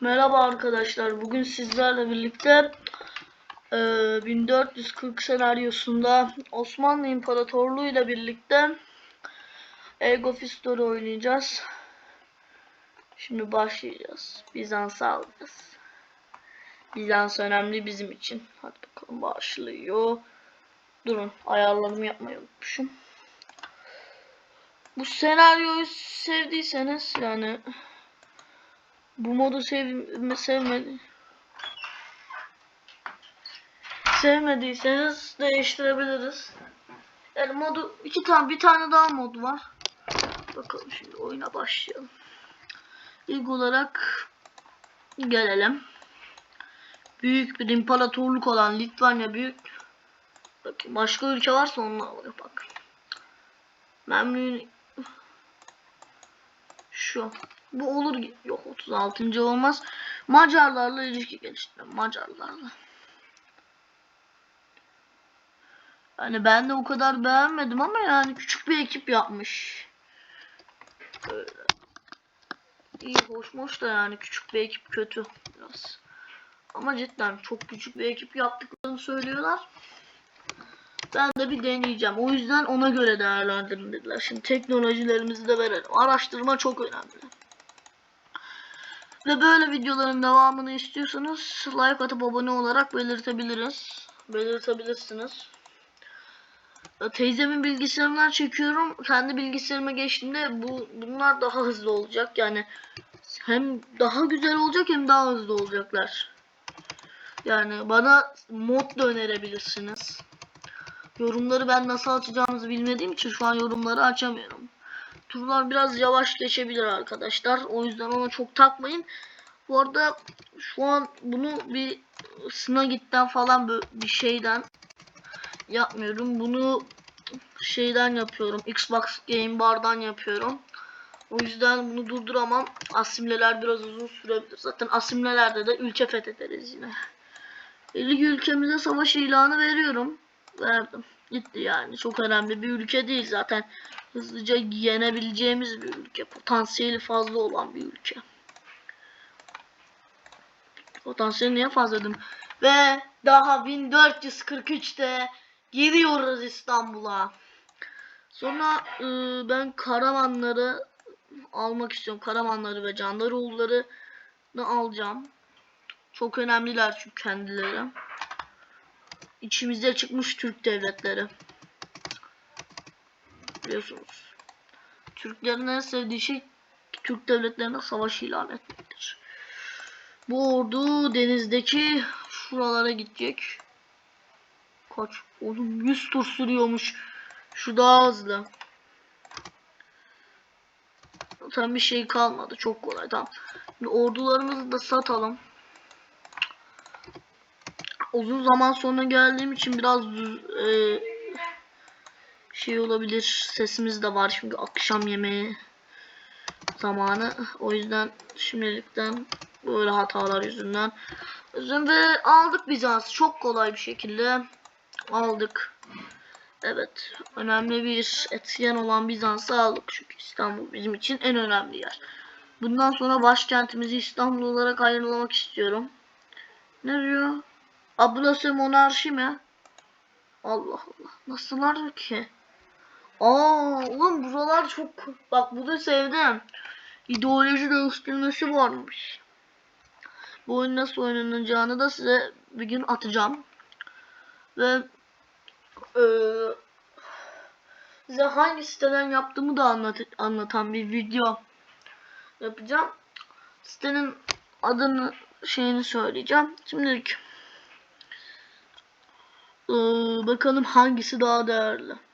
Merhaba arkadaşlar. Bugün sizlerle birlikte e, 1440 senaryosunda Osmanlı İmparatorluğu ile birlikte Age of History oynayacağız. Şimdi başlayacağız. Bizans alacağız. Bizans önemli bizim için. Hadi bakalım başlıyor. Durun ayarlarımı yapmayı unutmuşum. Bu senaryoyu sevdiyseniz yani bu modu sev sevmedi. Sevmediyseniz değiştirebiliriz. Yani modu iki tane bir tane daha mod var. Bakalım şimdi oyuna başlayalım. İlk olarak gelelim. Büyük bir imparatorluk olan Litvanya büyük. Bakayım başka ülke varsa onunla bak. Memnun şu. Bu olur. Yok 36. olmaz. Macarlarla ilişki geliştirme. Macarlarla. Yani ben de o kadar beğenmedim ama yani küçük bir ekip yapmış. Böyle. İyi hoşmuş da yani küçük bir ekip kötü biraz. Ama cidden çok küçük bir ekip yaptıklarını söylüyorlar. Ben de bir deneyeceğim. O yüzden ona göre değerlendirin dediler. Şimdi teknolojilerimizi de verelim. Araştırma çok önemli. Ve böyle videoların devamını istiyorsanız like atıp abone olarak belirtebiliriz. Belirtebilirsiniz. E, Teyzemin bilgisayarından çekiyorum. Kendi bilgisayarıma geçtiğimde bu bunlar daha hızlı olacak. Yani hem daha güzel olacak hem daha hızlı olacaklar. Yani bana mod da önerebilirsiniz. Yorumları ben nasıl açacağımızı bilmediğim için şu an yorumları açamıyorum. Turlar biraz yavaş geçebilir arkadaşlar. O yüzden ona çok takmayın. Bu arada şu an bunu bir Snagit'ten falan bir şeyden yapmıyorum. Bunu şeyden yapıyorum. Xbox Game Bar'dan yapıyorum. O yüzden bunu durduramam. Asimleler biraz uzun sürebilir. Zaten asimlelerde de ülke fethederiz yine. 50 ülkemize savaş ilanı veriyorum. Verdim. Gitti yani. Çok önemli bir ülke değil zaten. Hızlıca yenebileceğimiz bir ülke. Potansiyeli fazla olan bir ülke. Potansiyeli niye fazla dedim? Ve daha 1443'te giriyoruz İstanbul'a. Sonra e, ben Karamanları almak istiyorum. Karamanları ve Candaroğulları'nı alacağım. Çok önemliler çünkü kendileri. İçimizde çıkmış Türk devletleri. Biliyorsunuz. Türklerin en sevdiği şey Türk devletlerine savaş ilan etmektir. Bu ordu denizdeki şuralara gidecek. Kaç? Oğlum 100 tur sürüyormuş. Şu daha hızlı. Tam bir şey kalmadı. Çok kolay. Tamam. Şimdi ordularımızı da satalım. Uzun zaman sonra geldiğim için biraz e, şey olabilir. Sesimiz de var çünkü akşam yemeği zamanı. O yüzden şimdilikten böyle hatalar yüzünden. Ve aldık Bizans çok kolay bir şekilde aldık. Evet, önemli bir etken olan Bizans'ı aldık çünkü İstanbul bizim için en önemli yer. Bundan sonra başkentimizi İstanbul olarak ayrılamak istiyorum. Ne diyor? Ablası monarşi mi? Allah Allah. Nasıllar ki? Aa, oğlum buralar çok... Bak bu da sevdim. İdeoloji değiştirmesi varmış. Bu oyun nasıl oynanacağını da size bir gün atacağım. Ve eee size hangi siteden yaptığımı da anlat anlatan bir video yapacağım. Sitenin adını şeyini söyleyeceğim. Şimdilik ee, bakalım hangisi daha değerli.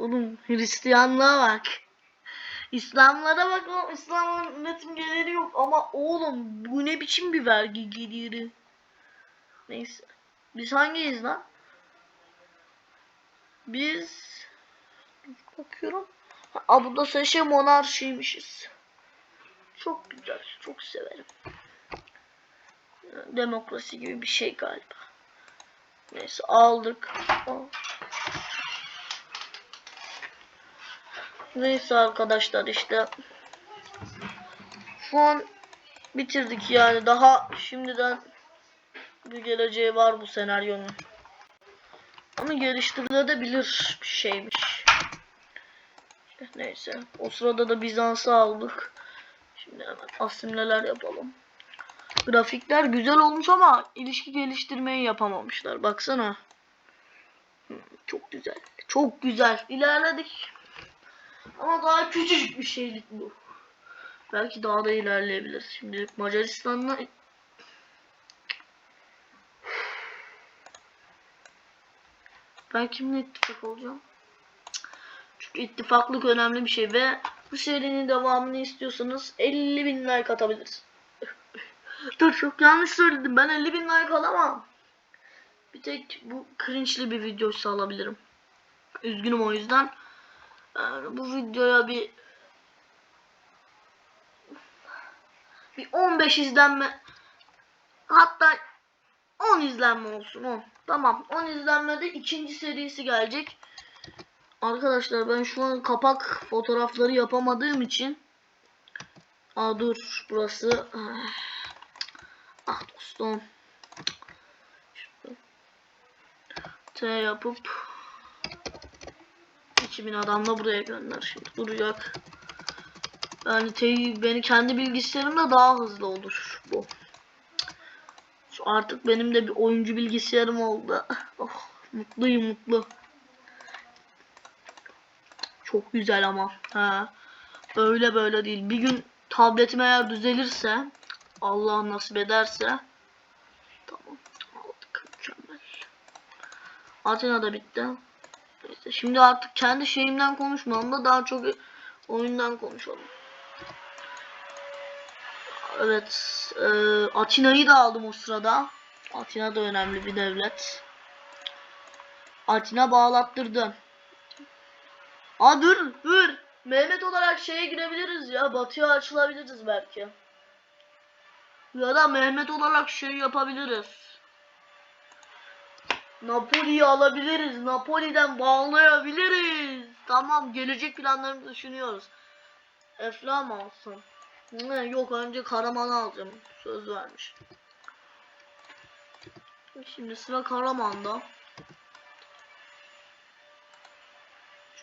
Oğlum Hristiyanlığa bak. İslamlara bak oğlum. İslam'ın üretim geliri yok ama oğlum bu ne biçim bir vergi geliri. Neyse. Biz hangiyiz lan? Biz bakıyorum. Burada seçe monarşiymişiz. Çok güzel. Çok severim. Demokrasi gibi bir şey galiba. Neyse aldık. Neyse arkadaşlar işte şu an bitirdik yani. Daha şimdiden bir geleceği var bu senaryonun. Ama geliştirilebilir bir şeymiş. Neyse. O sırada da Bizans'ı aldık. Şimdi hemen asimleler yapalım. Grafikler güzel olmuş ama ilişki geliştirmeyi yapamamışlar. Baksana. Hmm, Çok güzel. Çok güzel. İlerledik. Ama daha küçücük bir şeylik bu. Belki daha da ilerleyebiliriz. Şimdi Macaristan'la ben kimle ittifak olacağım? Çünkü ittifaklık önemli bir şey ve bu serinin devamını istiyorsanız 50 bin like atabiliriz. Dur çok yanlış söyledim. Ben 50 bin like alamam. Bir tek bu cringe'li bir videoysa alabilirim. Üzgünüm o yüzden. Yani bu videoya bir bir 15 izlenme hatta 10 izlenme olsun 10. Tamam 10 izlenmede ikinci serisi gelecek. Arkadaşlar ben şu an kapak fotoğrafları yapamadığım için Aa dur burası Ah, Ah dostum. T yapıp 2000 adamla buraya gönder şimdi duracak yani beni kendi bilgisayarımda daha hızlı olur bu Şu artık benim de bir oyuncu bilgisayarım oldu oh, mutluyum mutlu çok güzel ama. Ha. Öyle böyle değil. Bir gün tabletim eğer düzelirse Allah nasip ederse tamam aldık mükemmel. Athena da bitti. Şimdi artık kendi şeyimden konuşmam da daha çok oyundan konuşalım. Evet. E, Atina'yı da aldım o sırada. Atina da önemli bir devlet. Atina bağlattırdı. Aa dur dur. Mehmet olarak şeye girebiliriz ya. Batıya açılabiliriz belki. Ya da Mehmet olarak şey yapabiliriz. Napoli'yi alabiliriz. Napoli'den bağlayabiliriz. Tamam gelecek planlarımızı düşünüyoruz. Efla mı alsam? Ne, yok önce Karaman'ı alacağım. Söz vermiş. Şimdi sıra Karaman'da.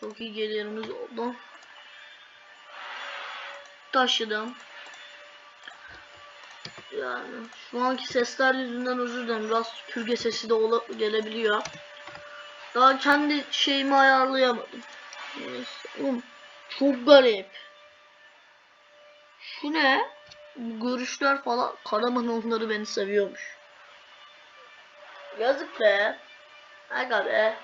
Çok iyi gelirimiz oldu. Taşıdım. Yani şu anki sesler yüzünden özür dilerim. Biraz süpürge sesi de gelebiliyor. Daha kendi şeyimi ayarlayamadım. Neyse. Oğlum, çok garip. Şu ne? Görüşler falan. Karaman onları beni seviyormuş. Yazık be. Aga be.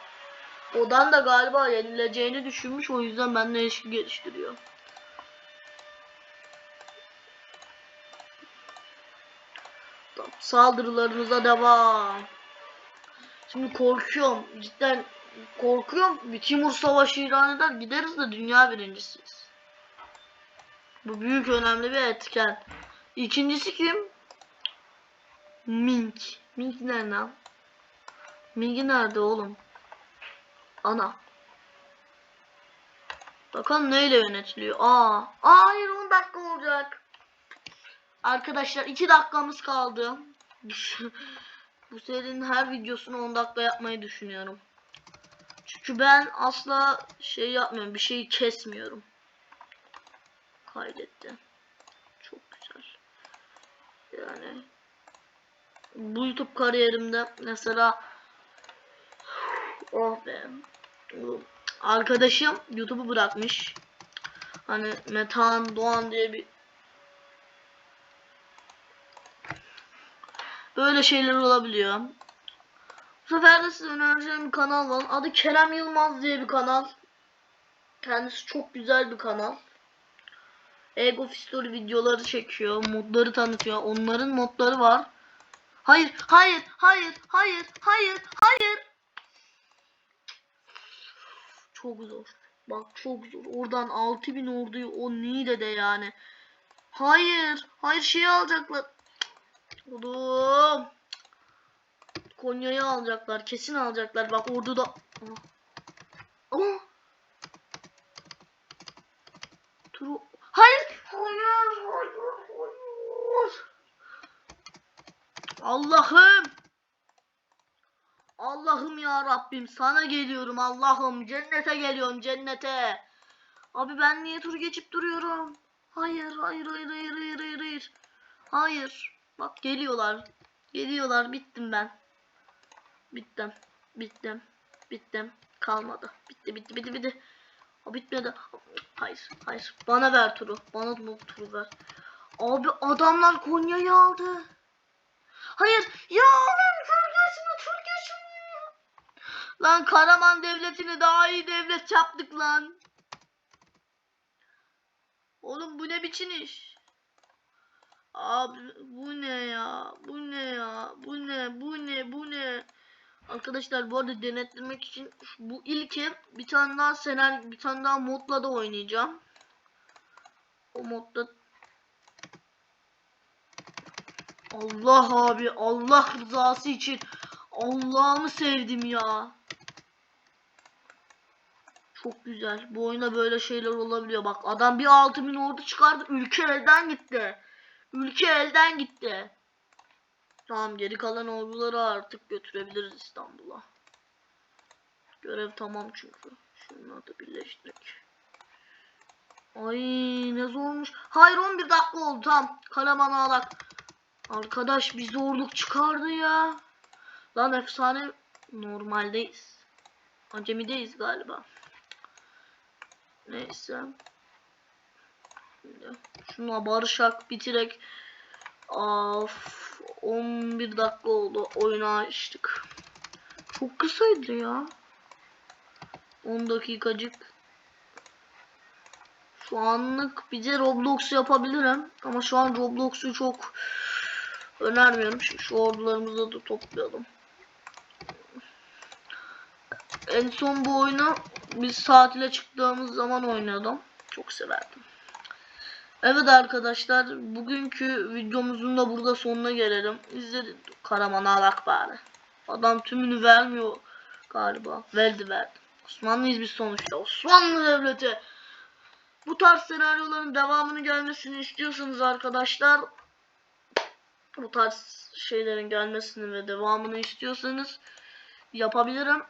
Odan da galiba yenileceğini düşünmüş o yüzden benimle ilişki geliştiriyor. Saldırılarımıza devam. Şimdi korkuyorum. Cidden korkuyorum. Bir Timur Savaşı ilan eder gideriz de dünya birincisiyiz. Bu büyük önemli bir etken. İkincisi kim? Ming. Ming nerede? Ming nerede oğlum? Ana. Bakalım neyle yönetiliyor. Aa. Aa hayır 10 dakika olacak. Arkadaşlar 2 dakikamız kaldı. Bu serinin her videosunu 10 dakika yapmayı düşünüyorum. Çünkü ben asla şey yapmıyorum. Bir şeyi kesmiyorum. Kaydetti. Çok güzel. Yani bu YouTube kariyerimde mesela oh be arkadaşım YouTube'u bırakmış. Hani Metan Doğan diye bir böyle şeyler olabiliyor. Bu sefer de size önereceğim bir kanal var. Adı Kerem Yılmaz diye bir kanal. Kendisi çok güzel bir kanal. Ego Story videoları çekiyor. Modları tanıtıyor. Onların modları var. Hayır, hayır, hayır, hayır, hayır, hayır. Çok zor. Bak çok zor. Oradan 6000 orduyu o Niğde'de yani. Hayır. Hayır şeyi alacaklar. Oğlum. Konya'yı alacaklar. Kesin alacaklar. Bak orduda. Aha. Ama. Turu. Hayır. Hayır. Hayır. Hayır. Allah'ım. Allah'ım ya Rabbim sana geliyorum Allah'ım cennete geliyorum cennete. Abi ben niye tur geçip duruyorum? Hayır hayır hayır hayır hayır hayır hayır. Bak geliyorlar. Geliyorlar bittim ben. Bittim. Bittim. Bittim. Kalmadı. Bitti bitti bitti bitti. O bitmedi. Hayır hayır. Bana ver turu. Bana bu turu ver. Abi adamlar Konya'yı aldı. Hayır. Ya lan tur geçme tur geçme. Lan Karaman devletini daha iyi devlet yaptık lan. Oğlum bu ne biçim iş? Abi bu ne ya? Bu ne ya? Bu ne? Bu ne? Bu ne? Arkadaşlar bu arada denetlemek için bu ilki bir tane daha senaryo bir tane daha modla da oynayacağım. O modda Allah abi Allah rızası için Allah'ımı sevdim ya. Çok güzel. Bu oyunda böyle şeyler olabiliyor. Bak adam bir 6000 ordu çıkardı. Ülke elden gitti. Ülke elden gitti. Tamam geri kalan orduları artık götürebiliriz İstanbul'a. Görev tamam çünkü. Şunları da birleştirdik. Ay ne zormuş. Hayır 11 dakika oldu tamam. Karaman alak. Arkadaş bir zorluk çıkardı ya. Lan efsane normaldeyiz. Acemideyiz galiba. Neyse. Şimdi şuna barışak bitirek. Of 11 dakika oldu oyunu açtık. Çok kısaydı ya. 10 dakikacık. Şu anlık bir de Roblox yapabilirim. Ama şu an Roblox'u çok önermiyorum. Şu, ordularımızı da toplayalım. En son bu oyunu biz tatile çıktığımız zaman oynuyordum. Çok severdim. Evet arkadaşlar bugünkü videomuzun da burada sonuna gelelim. İzledik Karaman alak bari. Adam tümünü vermiyor galiba. Verdi verdi. Osmanlıyız biz sonuçta. Osmanlı devleti. Bu tarz senaryoların devamını gelmesini istiyorsanız arkadaşlar bu tarz şeylerin gelmesini ve devamını istiyorsanız yapabilirim.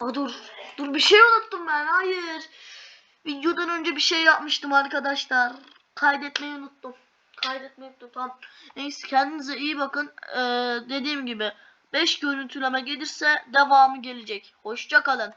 Aa, dur. Dur bir şey unuttum ben. Hayır. Videodan önce bir şey yapmıştım arkadaşlar. Kaydetmeyi unuttum. Kaydetmeyi unuttum. Tamam. Neyse kendinize iyi bakın. Ee, dediğim gibi 5 görüntüleme gelirse devamı gelecek. Hoşça kalın.